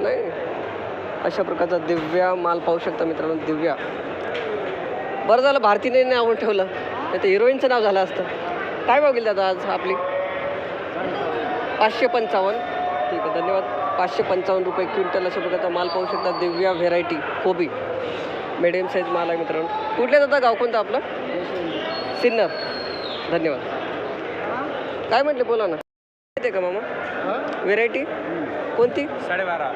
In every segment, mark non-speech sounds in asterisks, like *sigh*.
नाही. अशा प्रकारचा दिव्या माल पाहू शकता मित्रांनो दिव्या. बरं झालं भारतीने नाव ठेवलं. नाही तर हिरोईनचं नाव झालं असतं. काय भाव गेली दादा आज आपली? पाचशे पंचावन्न. ठीक आहे धन्यवाद. पाचशे पंचावन्न रुपये क्विंटल अशा प्रकारचा माल पाहू शकता. दिव्या व्हेरायटी कोबी. मिडियम साईज माल आहे मित्रांनो. कुठल्या दादा? गाव कोणतं आपलं? सिन्नर. धन्यवाद. काय म्हटले बोला ना. आहे का मामा? व्हेरायटी? कोणती? साडेबारा.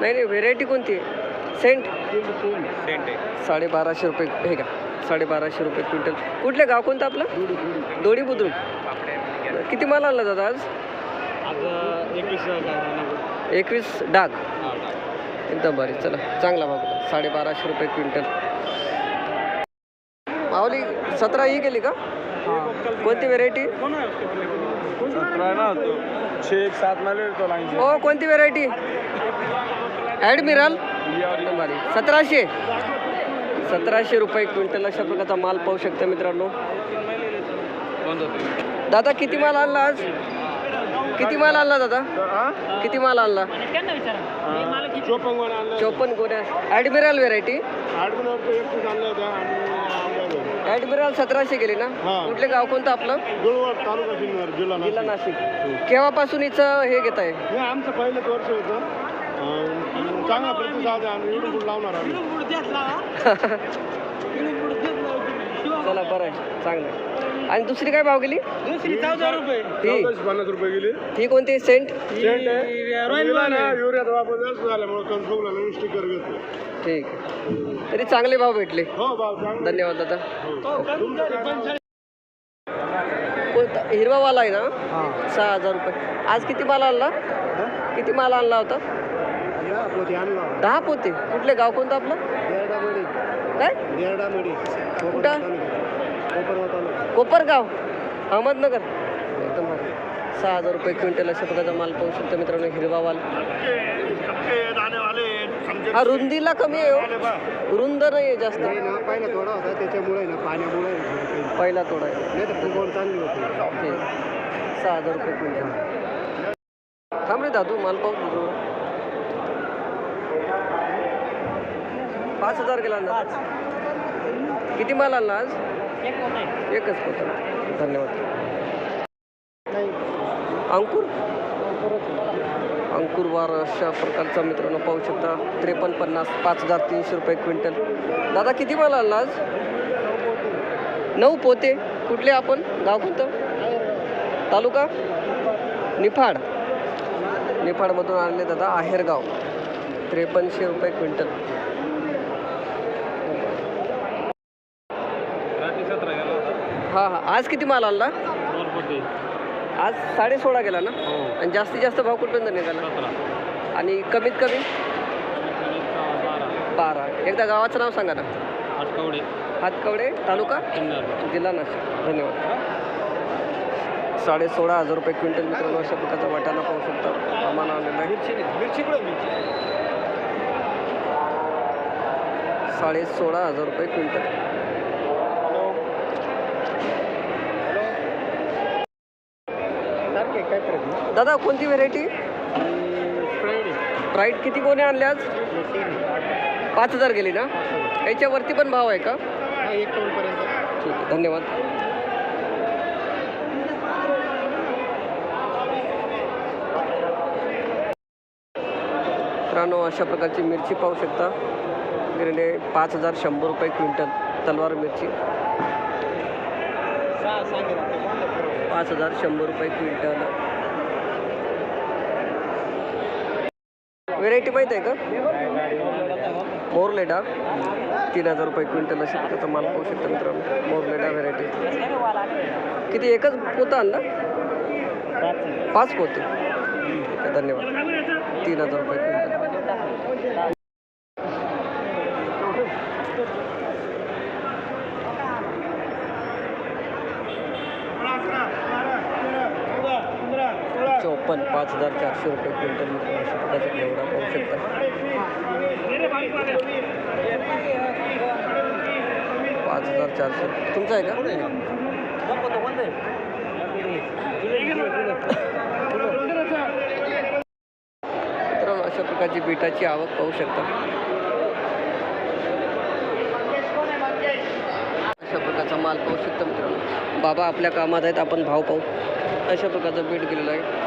नाही नाही व्हेरायटी कोणती? आहे सेंट सेंट आहे. साडेबाराशे रुपये हे का साडेबाराशे रुपये क्विंटल. कुठले गाव कोणतं आपलं? दोडी बुद्रुक आपले किती माल आणला दादा आज? एकवीस एकवीस डाग. एकदम भारी. चला चांगला केला. साडेबाराशे रुपये क्विंटल. मावली सतरा ही गेली का? कोणती व्हेरायटी छे एक सात माले तो लाइन हो कोणती व्हेरायटी ॲडमिरल सतराशे. सतराशे रुपये क्विंटल अशा प्रकारचा माल पाहू शकता मित्रांनो. दादा किती माल आणला आज? किती माल आणला दादा? किती माल आणला? चोपन्न गोण्या ॲडमिरल व्हेरायटी आणलं होतं. आणि ॲडमिरल सतराशे गेली ना? हा. कुठले गाव कोणतं आपलं? गुळवड तालुका सिन्नर जिल्हा जिल्हा नाशिक. नाशिक केव्हापासून हिचं हे घेत आहे हे आमचं पहिलंच वर्ष होतं अं, चांगला प्रतिसाद आहे आम्ही लावणार आम्ही. *laughs* चला बरं आहे. चांगलं आहे. आणि दुसरी काय भाव गेली? चौदा रुपये. ही चौदाशे पन्नास रुपये गेली. ही कोणती सेंट? सेंट आहे. युरियाचा वापर जास्त झाल्यामुळे कणकवला नवीन स्टिकर घेतलं. ठीक आहे. तरी चांगले भाव भेटले. हो चांगलं. धन्यवाद दादा. नाव? कोणता? हिरवावाला आहे ना? सहा हजार रुपये. आज किती माल आणला? किती माल आणला होता. दहा पोते. कुठले? गाव कोणतं आपलं. काय. कुठं? कोपरगाव. अहमदनगर. एकदम. सहा हजार रुपये क्विंटल अशा प्रकारचा माल पाहू शकतो मित्रांनो हिरवा माल हा रुंदीला कमी आहे हो. रुंद नाही आहे जास्त. नाही ना, पहिला थोडा होता त्याच्यामुळे ना पाण्यामुळे थोडं पहिला तोडा आहे चांगली होती. सहा हजार रुपये क्विंटल. थांब रे दादू माल पाहू तुझं पाच हजार गेला ना किती माल आणला आज? एकच पोता धन्यवाद. अंकुर? अंकुर वार अशा प्रकारचा मित्रांनो पाहू शकता. त्रेपन्न पन्नास पाच हजार तीनशे रुपये क्विंटल. दादा किती माल आणला आज? नऊ पोते. कुठले आपण? गाव कोणतं? तालुका? निफाड. निफाडमधून आणले दादा आहेरगाव. त्रेपन्नशे रुपये क्विंटल हां हां आज किती माल आणला आज साडे सोळा गेला ना? आणि जास्तीत जास्त भाव कुठपर्यंत निघाला? आणि कमीत कमी? बारा. एकदा गावाचं नाव सांगा ना. आठवडे हातकवडे तालुका? जिल्हा नाशिक. धन्यवाद. साडे सोळा हजार रुपये क्विंटल मित्रांनो अशा प्रकारचा वाटाणा पाहू शकता. आम्हाला आलेला आहे. साडे सोळा हजार रुपये क्विंटल. दादा कोणती व्हेरायटी प्राईट किती कोणी आणले आज? पाच हजार गेली ना? याच्यावरती पण भाव आहे का? एक पर्यंत. ठीक आहे धन्यवाद. मित्रांनो अशा प्रकारची मिरची पाहू शकता. गिरणे पाच हजार शंभर रुपये क्विंटल तलवार मिरची. पाच हजार शंभर रुपये क्विंटल. व्हेरायटी माहीत आहे का? मोरलेडा. तीन हजार रुपये क्विंटल अशा प्रकारचा माल पाहू शकता मित्रांनो. मोरलेडा व्हेरायटी किती? एकच पोतं आणला पाच. पोते. धन्यवाद. तीन हजार रुपये क्विंटल. आपण पाच हजार चारशे रुपये क्विंटल मित्रांनो अशा एवढा पाहू शकता. पाच हजार चारशे. तुमचा आहे का? अशा प्रकारची बीटाची आवक पाहू शकता. अशा प्रकारचा माल पाहू शकता मित्रांनो. बाबा आपल्या कामात आहेत आपण भाव पाहू. अशा प्रकारचा बीट गेलेला आहे.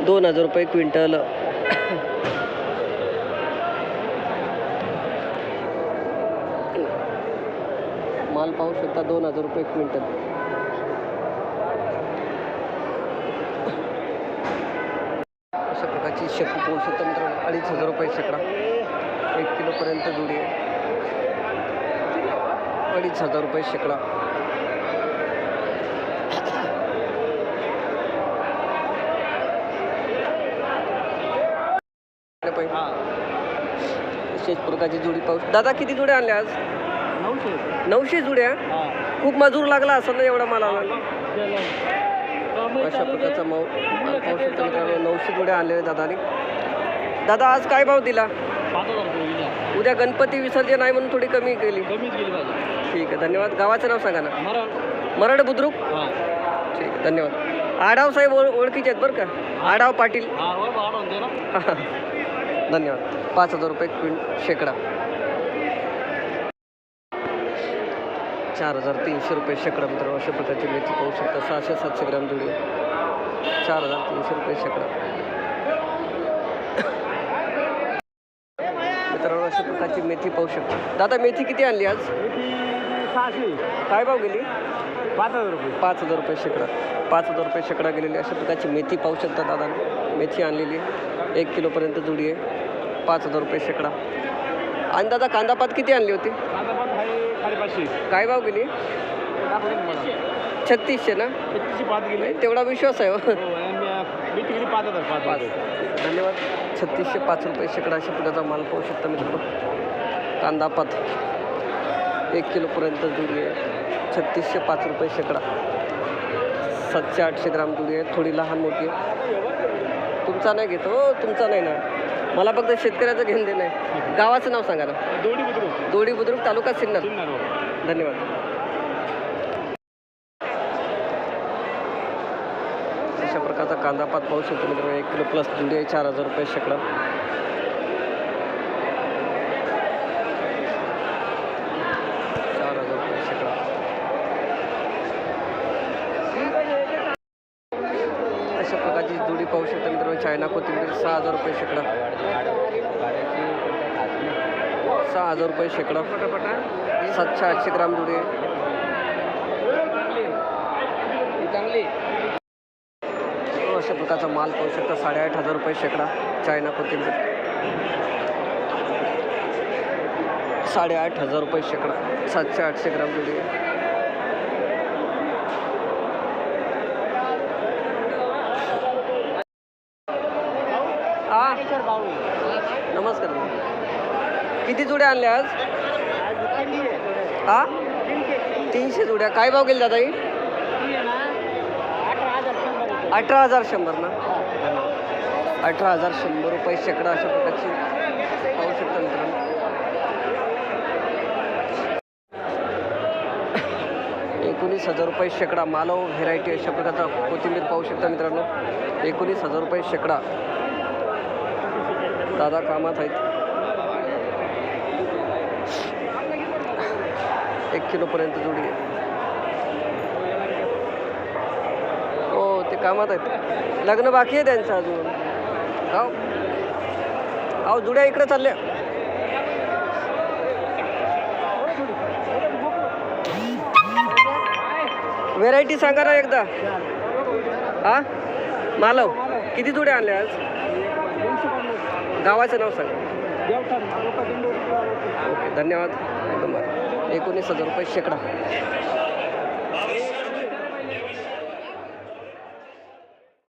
दोन हजार रुपये क्विंटल. माल पाहू शकता दोन हजार रुपये क्विंटल. अशा प्रकारची शेपू पाहू शकता मित्रांनो अडीच हजार रुपये शेकडा. एक किलोपर्यंत जुडी आहे. अडीच हजार रुपये शेकडा. विशेष प्रकारची जुडी पाहू दादा किती जुड्या आणल्या आज? नऊशे नऊशे जुड्या? खूप मजूर लागला असं ना एवढा माल अशा प्रकारचा माऊ नऊशे जुड्या आणलेल्या दादाने. दादा आज काय भाव दिला? उद्या गणपती विसर्जन आहे म्हणून थोडी कमी केली. ठीक आहे धन्यवाद. गावाचं नाव सांगा ना. मराठ. बुद्रुक? ठीक आहे धन्यवाद. आढाव साहेब ओळ ओळखीचे आहेत बरं का? आढाव पाटील. *laughs* धन्यवाद. पाच हजार रुपये क्विंट शेकडा. चार हजार तीनशे रुपये शेकडा मित्रांनो अशा प्रकारची मेथी पाहू शकता. सहाशे सातशे ग्राम जुडी. चार हजार तीनशे रुपये शेकडा. मित्रांनो अशा प्रकारची मेथी पाहू शकता. दादा मेथी किती आणली आज? सहाशे. काय भाव गेली? पाच हजार रुपये. पाच हजार रुपये शेकडा. पाच हजार रुपये शेकडा गेलेली. अशा प्रकारची मेथी पाहू शकता दादा. मेथी आणलेली. आहे. एक किलोपर्यंत जुडी आहे. पाच हजार रुपये शेकडा. आणि दादा कांदापात किती आणली होती? काय भाव गेली? छत्तीसशे ना? पाच तेवढा विश्वास आहे हो. पाच. धन्यवाद. छत्तीसशे पाच रुपये शेकडा अशा प्रकारचा माल पाहू शकता मित्रांनो. कांदापात एक किलोपर्यंत जुडी आहे. छत्तीसशे पाच रुपये शेकडा. सातशे आठशे ग्राम जुडी आहे. थोडी लहान मोठी आहे. तुमचा नाही घेतो हो. तुमचा नाही ना? मला फक्त शेतकऱ्याचं घेणं देणं आहे गावाचं नाव सांगा ना. दोन्ही बुद्रुक. दोडी बुद्रुक तालुका सिन्नर. हो. धन्यवाद. अशा प्रकारचा कांदापात पाहू शकतो मित्रांनो. एक किलो प्लस चार हजार रुपये शेकडा चार हजार रुपये शेकडा अशा प्रकारची जुडी पाहू शकता मित्रांनो. चायना कोथिंबीर सहा हजार रुपये शेकडा. सहा हजार रुपये शेकडा. सातशे आठशे ग्राम जुडी आहे. अशा प्रकारचा माल पाहू शकता. साडेआठ हजार रुपये शेकडा चायना कोथिंबीर. साडेआठ हजार रुपये शेकडा. सातशे आठशे ग्राम जुडी आहे. हा नमस्कार किती जुड्या आणल्या आज? हा? तीनशे. जुड्या. काय भाव गेले दादा ही? अठरा हजार शंभर ना? अठरा हजार शंभर रुपये शेकडा अशा प्रकारची पाहू शकता मित्रांनो. एकोणीस हजार रुपये शेकडा मालव व्हेरायटी अशा प्रकारचा कोथिंबीर पाहू शकता मित्रांनो. एकोणीस हजार रुपये शेकडा. दादा कामात आहेत. एक किलोपर्यंत जोडी आहे. हो ते कामात आहेत. लग्न बाकी आहे त्यांचं अजून. हो अहो जुड्या इकडे चालल्या. व्हेरायटी सांगा ना एकदा. हा? मालव किती जुड्या आणल्या आज? गावाचं नाव सांगा. ओके धन्यवाद. नंबर एकोणीस हजार रुपये शेकडा.